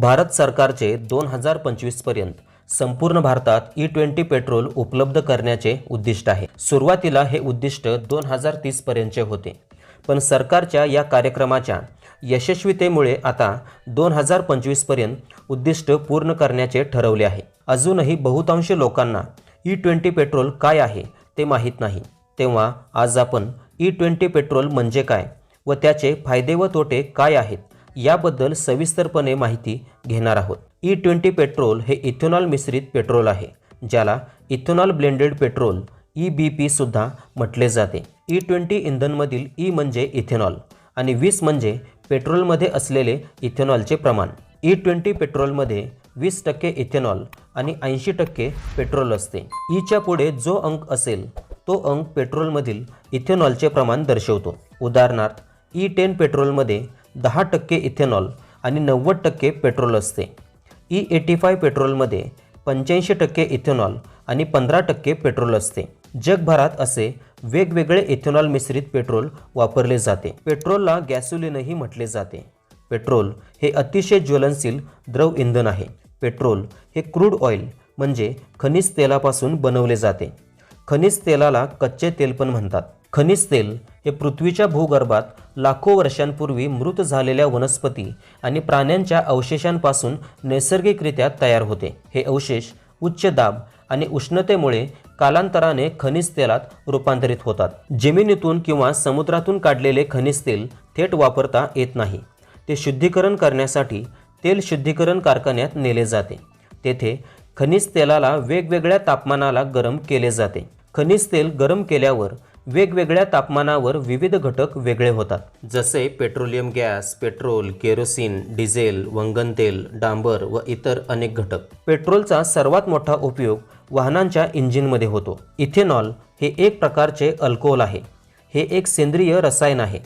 भारत सरकारचे दोन हजार पंचवीसपर्यंत संपूर्ण भारतात e ई ट्वेंटी पेट्रोल उपलब्ध करण्याचे उद्दिष्ट आहे. सुरुवातीला हे उद्दिष्ट दोन हजार तीसपर्यंतचे होते. पण सरकारच्या या कार्यक्रमाच्या यशस्वीतेमुळे आता दोन हजार पंचवीसपर्यंत उद्दिष्ट पूर्ण करण्याचे ठरवले आहे. अजूनही बहुतांश लोकांना e ई ट्वेंटी पेट्रोल काय आहे ते माहीत नाही. तेव्हा आज आपण e ई ट्वेंटी पेट्रोल म्हणजे काय व त्याचे फायदे व तोटे काय आहेत याबद्दल सविस्तरपणे माहिती घेणार आहोत. ई ट्वेंटी पेट्रोल हे इथेनॉल मिश्रित पेट्रोल आहे ज्याला ethanol blended petrol E B P सुद्धा म्हटले जाते. ई ट्वेंटी इंधनमधील ई म्हणजे इथेनॉल आणि वीस म्हणजे पेट्रोलमध्ये असलेले इथेनॉलचे प्रमाण. ई ट्वेंटी पेट्रोलमध्ये वीस टक्के इथेनॉल आणि ऐंशी टक्के पेट्रोल असते. ईच्या पुढे जो अंक असेल तो अंक पेट्रोलमधील इथेनॉलचे प्रमाण दर्शवतो. उदाहरणार्थ ई टेन पेट्रोलमध्ये दहा टक्के इथेनॉल आणि नव्वद टक्के पेट्रोल असते. ई एटी फाय पेट्रोलमध्ये पंच्याऐंशी टक्के इथेनॉल आणि पंधरा टक्के पेट्रोल असते. जगभरात असे वेगवेगळे इथेनॉल मिश्रित पेट्रोल वापरले जाते. पेट्रोलला गॅसोलिनही म्हटले जाते. पेट्रोल हे अतिशय ज्वलनशील द्रव इंधन आहे. पेट्रोल हे क्रूड ऑइल म्हणजे खनिज तेलापासून बनवले जाते. खनिज तेलाला कच्चे तेल पण म्हणतात. खनिज तेल हे पृथ्वीच्या भूगर्भात लाखो वर्षांपूर्वी मृत झालेल्या वनस्पती आणि प्राण्यांच्या अवशेषांपासून नैसर्गिकरित्या तयार होते. हे अवशेष उच्च दाब आणि उष्णतेमुळे कालांतराने खनिज तेलात रूपांतरित होतात. जमिनीतून किंवा समुद्रातून काढलेले खनिज तेल थेट वापरता येत नाही. ते शुद्धीकरण करण्यासाठी तेल शुद्धीकरण कारखान्यात नेले जाते. तेथे खनिज तेलाला वेगवेगळ्या तापमानाला गरम केले जाते. खनिज तेल गरम केल्यावर वेगवेगळ्या तापमानावर विविध घटक वेगळे होतात. जसे petroleum gas petrol kerosene diesel वंगन तेल डांबर व इतर अनेक घटक. पेट्रोलचा सर्वात मोठा उपयोग वाहनांच्या इंजिनमध्ये होतो. इथेनॉल हे एक प्रकारचे अल्कोहोल आहे. हे एक सेंद्रिय रसायन आहे.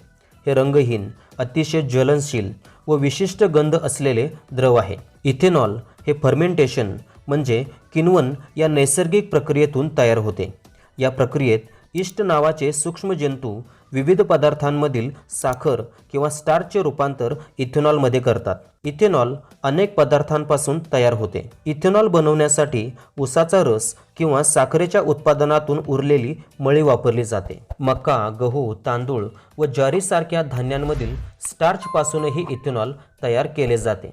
हे रंगहीन अतिशय ज्वलनशील व विशिष्ट गंध असलेले द्रव आहे. इथेनॉल हे फर्मेंटेशन म्हणजे किण्वन या नैसर्गिक प्रक्रियेतून तयार होते. या प्रक्रियेत इष्ट नावाचे सूक्ष्मजंतू विविध पदार्थांमधील साखर किंवा स्टार्चचे रूपांतर इथेनॉलमध्ये करतात. इथेनॉल अनेक पदार्थांपासून तयार होते. इथेनॉल बनवण्यासाठी उसाचा रस किंवा साखरेच्या उत्पादनातून उरलेली मळी वापरली जाते. मका गहू तांदूळ व ज्वारीसारख्या धान्यांमधील स्टार्चपासूनही इथेनॉल तयार केले जाते.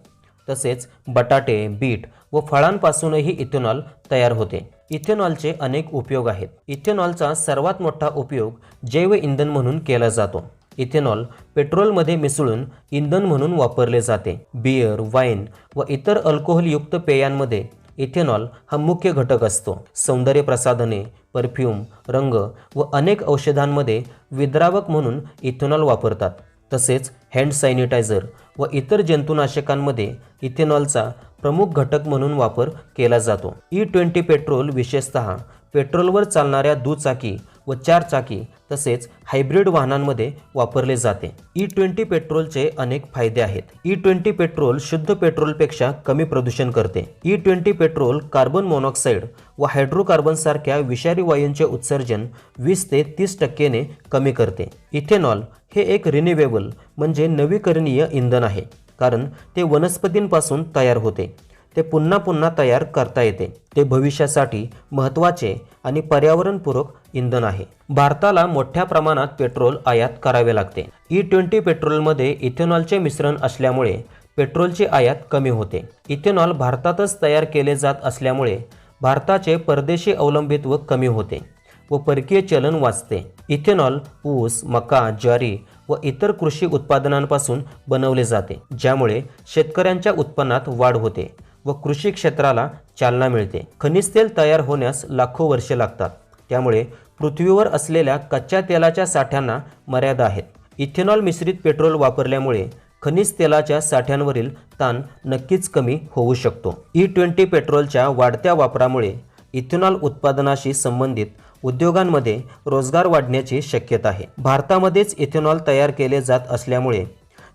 तसेच बटाटे बीट व फळांपासूनही इथेनॉल तयार होते. इथेनॉलचे अनेक उपयोग आहेत. इथेनॉलचा सर्वात मोठा उपयोग जैव इंधन म्हणून केला जातो. इथेनॉल पेट्रोलमध्ये मिसळून इंधन म्हणून वापरले जाते. बियर वाईन व इतर अल्कोहोलयुक्त पेयांमध्ये इथेनॉल हा मुख्य घटक असतो. सौंदर्य प्रसाधने परफ्यूम रंग व अनेक औषधांमध्ये विद्रावक म्हणून इथेनॉल वापरतात. तसेच हँड सॅनिटायझर व इतर जंतुनाशकांमध्ये इथेनॉलचा प्रमुख घटक म्हणून वापर केला जातो. ई ट्वेंटी पेट्रोल विशेषतः पेट्रोलवर चालणाऱ्या दुचाकी व चारचाकी तसेच हायब्रिड वाहनांमध्ये वापरले जाते. E ई ट्वेंटी पेट्रोलचे अनेक फायदे आहेत. E ई ट्वेंटी पेट्रोल शुद्ध पेट्रोलपेक्षा कमी प्रदूषण करते. E E twenty petrol carbon monoxide व हायड्रोकार्बनसारख्या विषारी वायूंचे उत्सर्जन वीस ते तीस टक्केने कमी करते. इथेनॉल हे एक रिन्युएबल म्हणजे नवीकरणीय इंधन आहे. कारण ते वनस्पतींपासून तयार होते. ते पुन्हा पुन्हा तयार करता येते. ते भविष्यासाठी महत्त्वाचे आणि पर्यावरणपूरक इंधन आहे. भारताला मोठ्या प्रमाणात पेट्रोल आयात करावे लागते. ई ट्वेंटी पेट्रोलमध्ये इथेनॉलचे मिश्रण असल्यामुळे पेट्रोलची आयात कमी होते. इथेनॉल भारतातच तयार केले जात असल्यामुळे भारताचे परदेशी अवलंबित्व कमी होते व परकीय चलन वाचते. इथेनॉल ऊस मका ज्वारी व इतर कृषी उत्पादनांपासून बनवले जाते ज्यामुळे शेतकऱ्यांच्या उत्पन्नात वाढ होते. व कृषी क्षेत्राला चालना मिळते. खनिज तेल तयार होण्यास लाखो वर्षे लागतात. त्यामुळे पृथ्वीवर असलेल्या कच्च्या तेलाच्या साठ्यांना मर्यादा आहेत. इथेनॉल मिश्रित पेट्रोल वापरल्यामुळे खनिज तेलाच्या साठ्यांवरील ताण नक्कीच कमी होऊ शकतो. ई ट्वेंटी पेट्रोलच्या वाढत्या वापरामुळे इथेनॉल उत्पादनाशी संबंधित उद्योगांमध्ये रोजगार वाढण्याची शक्यता आहे. भारतामध्येच इथेनॉल तयार केले जात असल्यामुळे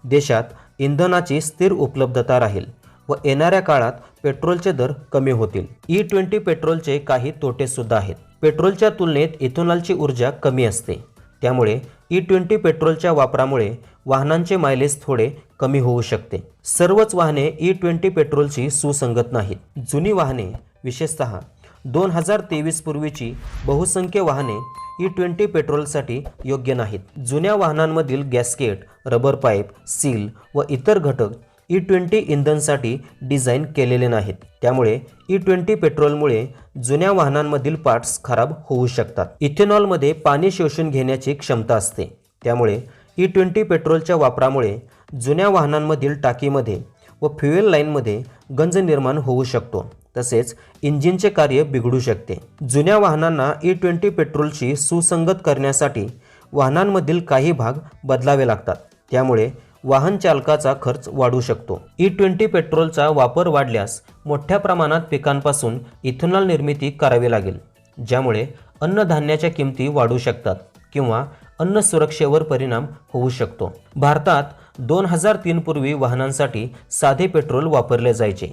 देशात इंधनाची स्थिर उपलब्धता राहील. व येणाऱ्या काळात पेट्रोलचे दर कमी होतील. E ई ट्वेंटी पेट्रोलचे काही तोटे सुद्धा आहेत. पेट्रोलच्या तुलनेत इथेनॉलची ऊर्जा कमी असते. त्यामुळे e ई ट्वेंटी पेट्रोलच्या वापरामुळे वाहनांचे मायलेज थोडे कमी होऊ शकते. सर्वच वाहने e ई ट्वेंटी पेट्रोलशी सुसंगत नाहीत. जुनी वाहने विशेषतः दोन हजार तेवीस पूर्वीची बहुसंख्य वाहने ई ट्वेंटी पेट्रोलसाठी योग्य नाहीत. जुन्या वाहनांमधील गॅस्केट रबर पाईप सील व इतर घटक ई ट्वेंटी इंधनसाठी डिझाईन केलेले नाहीत. त्यामुळे ई ट्वेंटी पेट्रोलमुळे जुन्या वाहनांमधील पार्ट्स खराब होऊ शकतात. इथेनॉलमध्ये पाणी शोषून घेण्याची क्षमता असते. त्यामुळे ई ट्वेंटी पेट्रोलच्या वापरामुळे जुन्या वाहनांमधील टाकीमध्ये व फ्युएल लाईनमध्ये गंज निर्माण होऊ शकतो. तसेच इंजिनचे कार्य बिघडू शकते. जुन्या वाहनांना ई ट्वेंटी पेट्रोलशी सुसंगत करण्यासाठी वाहनांमधील काही भाग बदलावे लागतात. त्यामुळे वाहन चालकाचा खर्च वाढू शकतो. ई ट्वेंटी पेट्रोलचा वापर वाढल्यास मोठ्या प्रमाणात पिकांपासून इथेनॉल निर्मिती करावी लागेल ज्यामुळे अन्नधान्याच्या किमती वाढू शकतात किंवा अन्न सुरक्षेवर परिणाम होऊ शकतो. भारतात दोन हजार तीन पूर्वी वाहनांसाठी साधे पेट्रोल वापरले जायचे.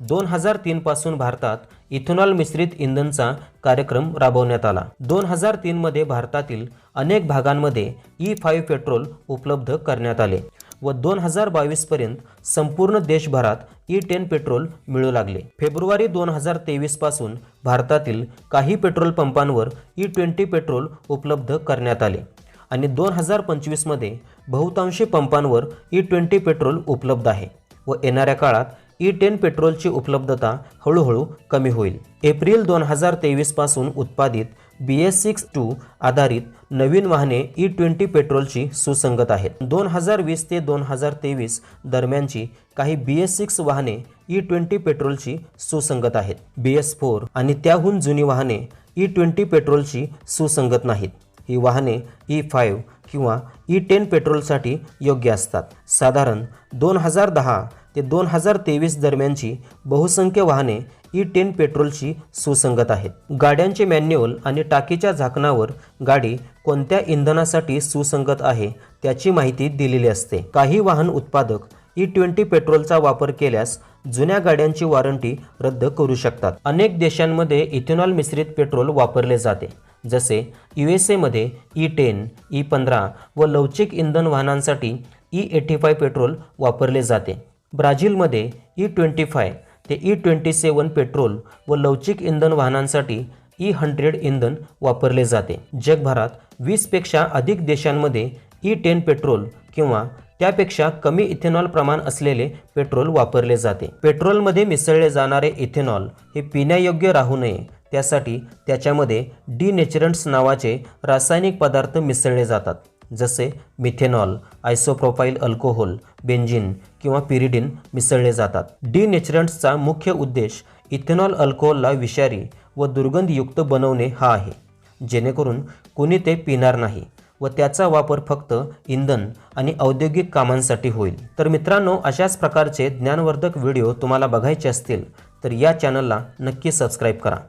दोन हजार तीनपासून भारतात इथेनॉल मिश्रित इंधनचा कार्यक्रम राबवण्यात आला. दोन हजार तीनमध्ये भारतातील अनेक भागांमध्ये ई फाईव्ह पेट्रोल उपलब्ध करण्यात आले. व दोन हजार बावीसपर्यंत संपूर्ण देशभरात e ई टेन पेट्रोल मिळू लागले. फेब्रुवारी दोन हजार तेवीसपासून भारतातील काही पेट्रोल पंपांवर e ई ट्वेंटी पेट्रोल उपलब्ध करण्यात आले आणि दोन हजार पंचवीसमध्ये बहुतांशी पंपांवर e ई ट्वेंटी पेट्रोल उपलब्ध आहे व येणाऱ्या काळात ई टेन पेट्रोलची उपलब्धता हळूहळू कमी होईल. एप्रिल दोन हजार तेवीसपासून उत्पादित बी एस सिक्स टू आधारित नवीन वाहने ई ट्वेंटी पेट्रोलची सुसंगत आहेत. दोन हजार वीस ते दोन हजार तेवीस दरम्यानची काही बी एस सिक्स वाहने ई ट्वेंटी पेट्रोलची सुसंगत आहेत. बी एस फोर आणि त्याहून जुनी वाहने ई ट्वेंटी पेट्रोलची सुसंगत नाहीत. ही वाहने ई फाईव्ह किंवा ई टेन पेट्रोलसाठी योग्य असतात. साधारण दोन हजार दहा ते दोन हजार तेवीस दरम्यानची बहुसंख्य वाहने E ई टेन पेट्रोलशी सुसंगत आहेत गाड्यांचे मॅन्युअल आणि टाकीच्या झाकणावर गाडी कोणत्या इंधनासाठी सुसंगत आहे त्याची माहिती दिलेली असते. काही वाहन उत्पादक e ई ट्वेंटी पेट्रोलचा वापर केल्यास जुन्या गाड्यांची वॉरंटी रद्द करू शकतात. अनेक देशांमध्ये इथेनॉल मिश्रित पेट्रोल वापरले जाते जसे यू एस एमध्ये ई टेन ई पंधरा व लवचिक इंधन वाहनांसाठी ई एटी फाय पेट्रोल वापरले जाते. ब्राझीलमध्ये ई ट्वेंटी फाय हे ई ट्वेंटी सेवन पेट्रोल व लवचिक इंधन वाहनांसाठी e ई हंड्रेड इंधन वापरले जाते. जगभरात वीसपेक्षा अधिक देशांमध्ये e ई टेन पेट्रोल किंवा त्यापेक्षा कमी इथेनॉल प्रमाण असलेले पेट्रोल वापरले जाते. पेट्रोलमध्ये मिसळले जाणारे इथेनॉल हे पिण्यायोग्य राहू नये. त्यासाठी त्याच्यामध्ये डिनेचरंट्स नावाचे रासायनिक पदार्थ मिसळले जातात. जसे मिथेनॉल आयसोप्रोपाईल अल्कोहोल बेंजिन किंवा पिरिडिन मिसळले जातात. डिनेचरंट्सचा मुख्य उद्देश इथेनॉल अल्कोहोलला विषारी व दुर्गंधयुक्त बनवणे हा आहे. जेणेकरून कुणी ते पिणार नाही व त्याचा वापर फक्त इंधन आणि औद्योगिक कामांसाठी होईल. तर मित्रांनो अशाच प्रकारचे ज्ञानवर्धक व्हिडिओ तुम्हाला बघायचे असतील तर या चॅनलला नक्की सबस्क्राईब करा.